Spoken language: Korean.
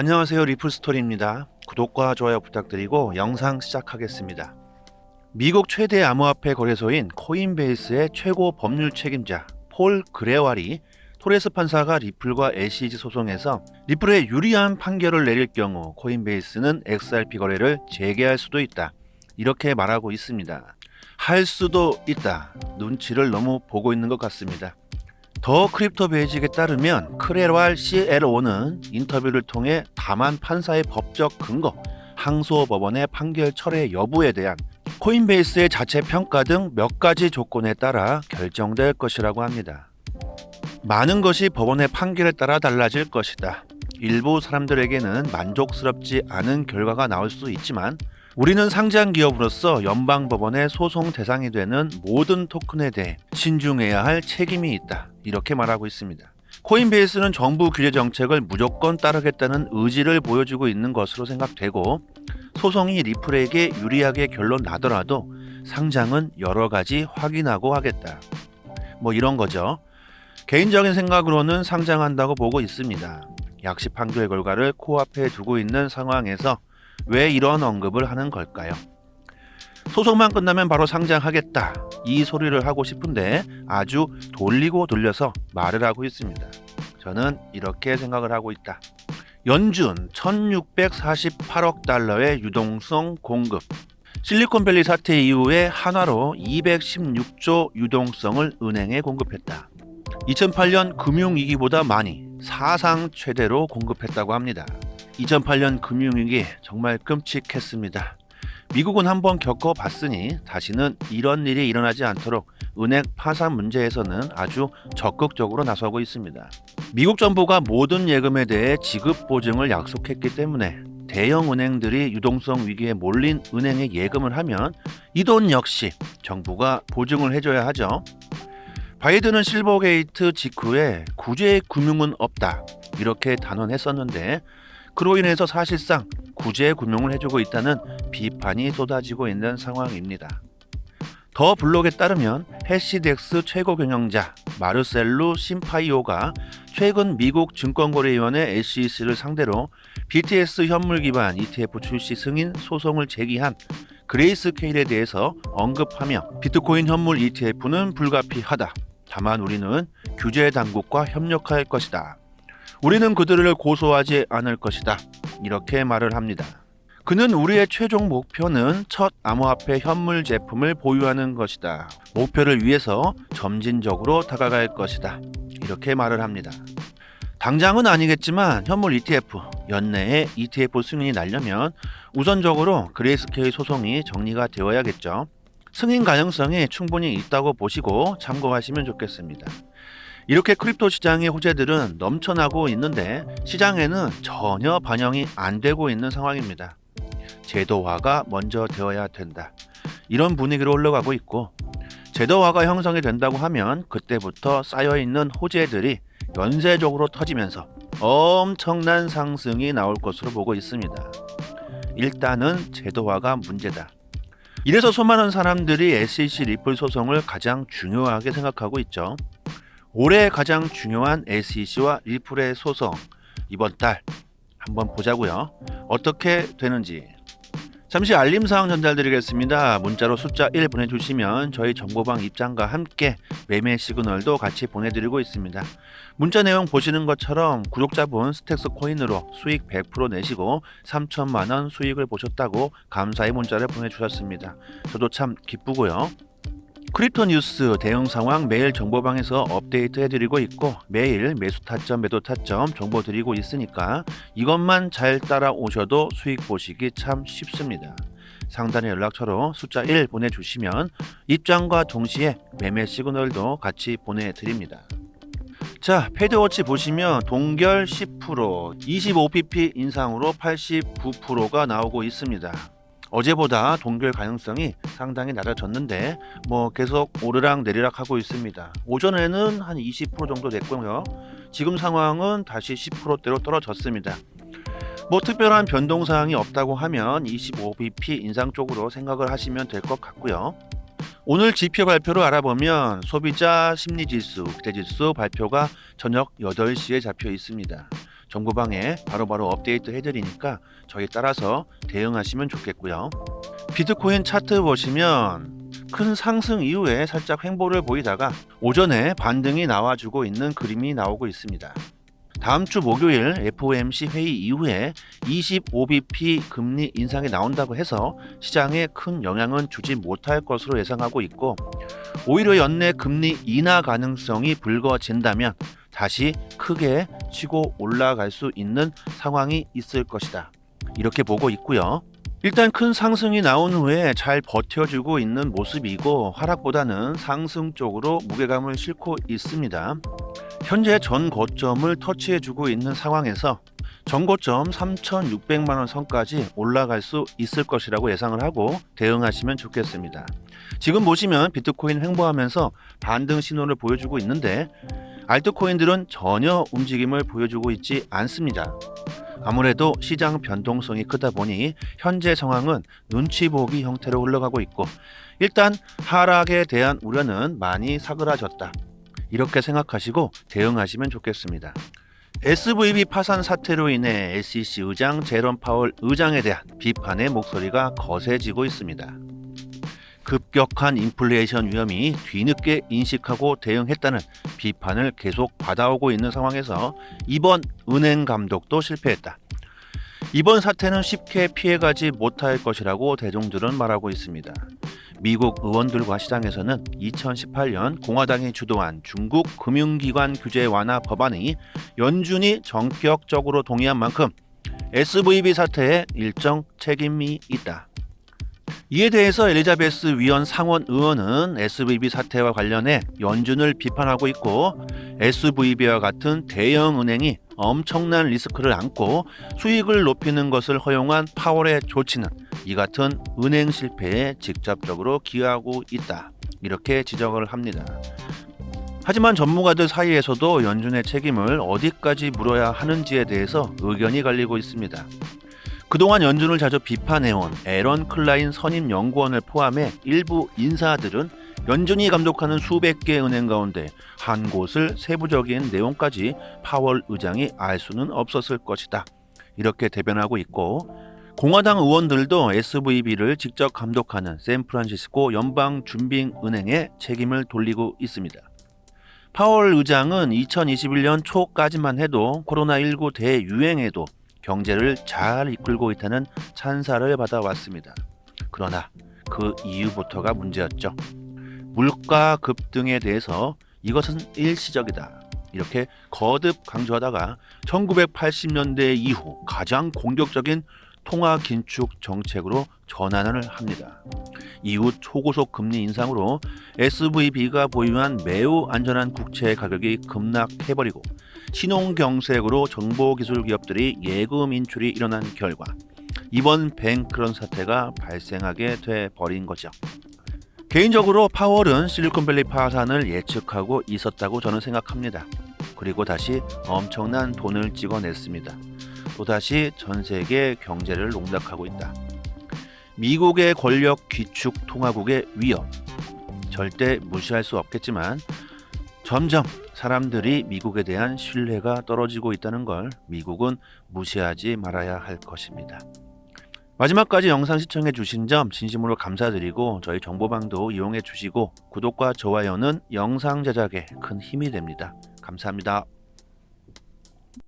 안녕하세요 리플스토리입니다. 구독과 좋아요 부탁드리고 영상 시작하겠습니다. 미국 최대 암호화폐 거래소인 코인베이스의 최고 법률 책임자 폴 그레왈이 토레스 판사가 리플과 SEC 소송에서 리플에 유리한 판결을 내릴 경우 코인베이스는 XRP 거래를 재개할 수도 있다. 이렇게 말하고 있습니다. 할 수도 있다. 눈치를 너무 보고 있는 것 같습니다. 더 크립토 베이직에 따르면 크레왈 CLO는 인터뷰를 통해 다만 판사의 법적 근거, 항소 법원의 판결 철회 여부에 대한 코인베이스의 자체 평가 등 몇 가지 조건에 따라 결정될 것이라고 합니다. 많은 것이 법원의 판결에 따라 달라질 것이다. 일부 사람들에게는 만족스럽지 않은 결과가 나올 수 있지만 우리는 상장 기업으로서 연방 법원의 소송 대상이 되는 모든 토큰에 대해 신중해야 할 책임이 있다. 이렇게 말하고 있습니다. 코인베이스는 정부 규제 정책을 무조건 따르겠다는 의지를 보여주고 있는 것으로 생각되고 소송이 리플에게 유리하게 결론 나더라도 상장은 여러 가지 확인하고 하겠다. 뭐 이런 거죠. 개인적인 생각으로는 상장한다고 보고 있습니다. 약식 판결 결과를 코앞에 두고 있는 상황에서 왜 이런 언급을 하는 걸까요? 소송만 끝나면 바로 상장하겠다. 이 소리를 하고 싶은데 아주 돌리고 돌려서 말을 하고 있습니다. 저는 이렇게 생각을 하고 있다. 연준 1648억 달러의 유동성 공급. 실리콘밸리 사태 이후에 한화로 216조 유동성을 은행에 공급했다. 2008년 금융위기보다 많이 사상 최대로 공급했다고 합니다. 2008년 금융위기 정말 끔찍했습니다. 미국은 한번 겪어봤으니 다시는 이런 일이 일어나지 않도록 은행 파산 문제에서는 아주 적극적으로 나서고 있습니다. 미국 정부가 모든 예금에 대해 지급 보증을 약속했기 때문에 대형 은행들이 유동성 위기에 몰린 은행에 예금을 하면 이 돈 역시 정부가 보증을 해줘야 하죠. 바이든은 실버게이트 직후에 구제 금융은 없다 이렇게 단언했었는데 그로 인해서 사실상 구제 금융을 해주고 있다는 비판이 쏟아지고 있는 상황입니다. 더 블록에 따르면 해시덱스 최고 경영자 마르셀루 심파이오가 최근 미국 증권거래위원회 SEC를 상대로 BTS 현물 기반 ETF 출시 승인 소송을 제기한 그레이스 케일에 대해서 언급하며 비트코인 현물 ETF는 불가피하다. 다만 우리는 규제 당국과 협력할 것이다. 우리는 그들을 고소하지 않을 것이다. 이렇게 말을 합니다. 그는 우리의 최종 목표는 첫 암호화폐 현물 제품을 보유하는 것이다. 목표를 위해서 점진적으로 다가갈 것이다. 이렇게 말을 합니다. 당장은 아니겠지만 현물 ETF 연내에 ETF 승인이 나려면 우선적으로 그레이스케일 소송이 정리가 되어야겠죠. 승인 가능성이 충분히 있다고 보시고 참고하시면 좋겠습니다. 이렇게 크립토 시장의 호재들은 넘쳐나고 있는데 시장에는 전혀 반영이 안 되고 있는 상황입니다. 제도화가 먼저 되어야 된다. 이런 분위기로 흘러가고 있고 제도화가 형성이 된다고 하면 그때부터 쌓여 있는 호재들이 연쇄적으로 터지면서 엄청난 상승이 나올 것으로 보고 있습니다. 일단은 제도화가 문제다. 이래서 수많은 사람들이 SEC 리플 소송을 가장 중요하게 생각하고 있죠. 올해 가장 중요한 SEC와 리플의 소송 이번 달 한번 보자고요. 어떻게 되는지 잠시 알림 사항 전달드리겠습니다. 문자로 숫자 1 보내주시면 저희 정보방 입장과 함께 매매 시그널도 같이 보내드리고 있습니다. 문자 내용 보시는 것처럼 구독자분 스택스 코인으로 수익 100% 내시고 3천만 원 수익을 보셨다고 감사의 문자를 보내주셨습니다. 저도 참 기쁘고요. 크립토 뉴스 대응 상황 매일 정보방에서 업데이트 해드리고 있고 매일 매수 타점 매도 타점 정보 드리고 있으니까 이것만 잘 따라오셔도 수익 보시기 참 쉽습니다. 상단의 연락처로 숫자 1 보내주시면 입장과 동시에 매매 시그널도 같이 보내드립니다. 자, 패드워치 보시면 동결 10%, 25pp 인상으로 89%가 나오고 있습니다. 어제보다 동결 가능성이 상당히 낮아졌는데 뭐 계속 오르락 내리락 하고 있습니다. 오전에는 한 20% 정도 됐고요. 지금 상황은 다시 10%대로 떨어졌습니다. 뭐 특별한 변동 사항이 없다고 하면 25bp 인상 쪽으로 생각을 하시면 될 것 같고요. 오늘 지표 발표로 알아보면 소비자 심리지수, 기대지수 발표가 저녁 8시에 잡혀 있습니다. 정보방에 바로바로 업데이트 해드리니까 저희 따라서 대응하시면 좋겠고요. 비트코인 차트 보시면 큰 상승 이후에 살짝 횡보를 보이다가 오전에 반등이 나와주고 있는 그림이 나오고 있습니다. 다음 주 목요일 FOMC 회의 이후에 25bp 금리 인상이 나온다고 해서 시장에 큰 영향은 주지 못할 것으로 예상하고 있고 오히려 연내 금리 인하 가능성이 불거진다면 다시 크게 치고 올라갈 수 있는 상황이 있을 것이다. 이렇게 보고 있고요. 일단 큰 상승이 나온 후에 잘 버텨주고 있는 모습이고 하락보다는 상승 쪽으로 무게감을 싣고 있습니다. 현재 전 고점을 터치해주고 있는 상황에서 전고점 3,600만 원 선까지 올라갈 수 있을 것이라고 예상을 하고 대응하시면 좋겠습니다. 지금 보시면 비트코인 횡보하면서 반등 신호를 보여주고 있는데 알트코인들은 전혀 움직임을 보여주고 있지 않습니다. 아무래도 시장 변동성이 크다 보니 현재 상황은 눈치 보기 형태로 흘러가고 있고 일단 하락에 대한 우려는 많이 사그라졌다. 이렇게 생각하시고 대응하시면 좋겠습니다. SVB 파산 사태로 인해 SEC 의장 제롬 파월 의장에 대한 비판의 목소리가 거세지고 있습니다. 급격한 인플레이션 위험이 뒤늦게 인식하고 대응했다는 비판을 계속 받아오고 있는 상황에서 이번 은행 감독도 실패했다. 이번 사태는 쉽게 피해가지 못할 것이라고 대중들은 말하고 있습니다. 미국 의원들과 시장에서는 2018년 공화당이 주도한 중국 금융기관 규제 완화 법안이 연준이 전격적으로 동의한 만큼 SVB 사태에 일정 책임이 있다. 이에 대해서 엘리자베스 위원 상원 의원은 SVB 사태와 관련해 연준을 비판하고 있고 SVB와 같은 대형 은행이 엄청난 리스크를 안고 수익을 높이는 것을 허용한 파월의 조치는 이 같은 은행 실패에 직접적으로 기여하고 있다. 이렇게 지적을 합니다. 하지만 전문가들 사이에서도 연준의 책임을 어디까지 물어야 하는지에 대해서 의견이 갈리고 있습니다. 그동안 연준을 자주 비판해온 에런 클라인 선임 연구원을 포함해 일부 인사들은 연준이 감독하는 수백 개 은행 가운데 한 곳을 세부적인 내용까지 파월 의장이 알 수는 없었을 것이다. 이렇게 대변하고 있고 공화당 의원들도 SVB를 직접 감독하는 샌프란시스코 연방준비은행에 책임을 돌리고 있습니다. 파월 의장은 2021년 초까지만 해도 코로나19 대유행에도 경제를 잘 이끌고 있다는 찬사를 받아왔습니다. 그러나 그 이후부터가 문제였죠. 물가 급등에 대해서 이것은 일시적이다. 이렇게 거듭 강조하다가 1980년대 이후 가장 공격적인 통화 긴축 정책으로 전환을 합니다. 이후 초고속 금리 인상으로 SVB가 보유한 매우 안전한 국채 가격이 급락해버리고 신용경색으로 정보기술 기업들이 예금 인출이 일어난 결과 이번 뱅크런 사태가 발생하게 돼 버린 거죠. 개인적으로 파월은 실리콘밸리 파산을 예측하고 있었다고 저는 생각합니다. 그리고 다시 엄청난 돈을 찍어냈습니다. 또다시 전 세계 경제를 농락하고 있다. 미국의 권력 귀축 통화국의 위협 절대 무시할 수 없겠지만 점점 사람들이 미국에 대한 신뢰가 떨어지고 있다는 걸 미국은 무시하지 말아야 할 것입니다. 마지막까지 영상 시청해 주신 점 진심으로 감사드리고 저희 정보방도 이용해 주시고 구독과 좋아요는 영상 제작에 큰 힘이 됩니다. 감사합니다.